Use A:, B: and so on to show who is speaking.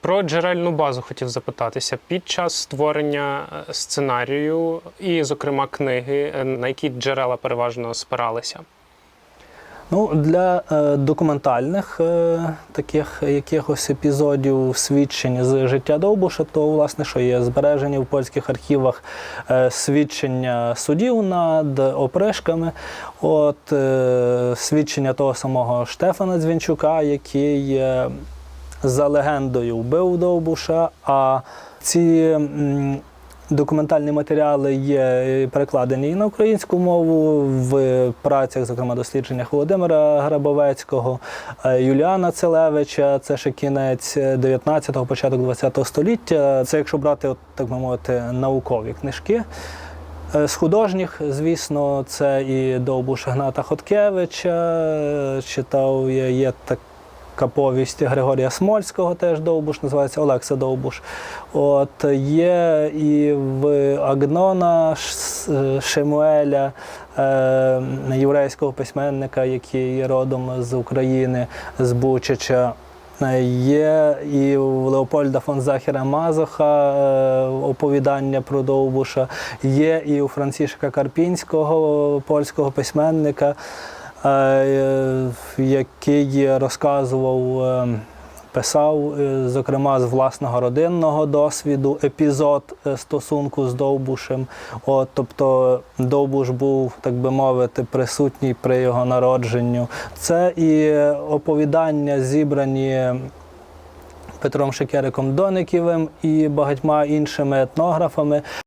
A: Про джерельну базу хотів запитатися під час створення е, сценарію і, зокрема, книги, е, на які джерела переважно спиралися.
B: Ну, для е, документальних е, таких якихось епізодів свідчень з життя Довбуша, то власне що є збережені в польських архівах е, свідчення судів над опришками, от е, свідчення того самого Штефана Дзвінчука, який е, за легендою вбив Довбуша. А ці Документальні матеріали є перекладені і на українську мову в працях, зокрема дослідженнях Володимира Грабовецького, е, Юліана Целевича. Це ще кінець 19-го, початок 20-го століття. Це якщо брати, от, так би мовити, наукові книжки. Е, З художніх, звісно, це і Довбуш Гната Хоткевича. е, Читав я, є така повість Григорія Смольського, теж Довбуш, називається Олекса Довбуш. От є і в Агнона Шемуеля, е, єврейського письменника, який родом з України, з Бучича. Е, Є і у Леопольда фон Захера Мазоха е, оповідання про Довбуша, є і у Францішка Карпінського, польського письменника, який розказував. е, Писав, е, зокрема, з власного родинного досвіду епізод е, стосунку з Довбушем. От, тобто Довбуш був, так би мовити, присутній при його народженню. Це і е, оповідання зібрані Петром Шекериком Дониківим і багатьма іншими етнографами.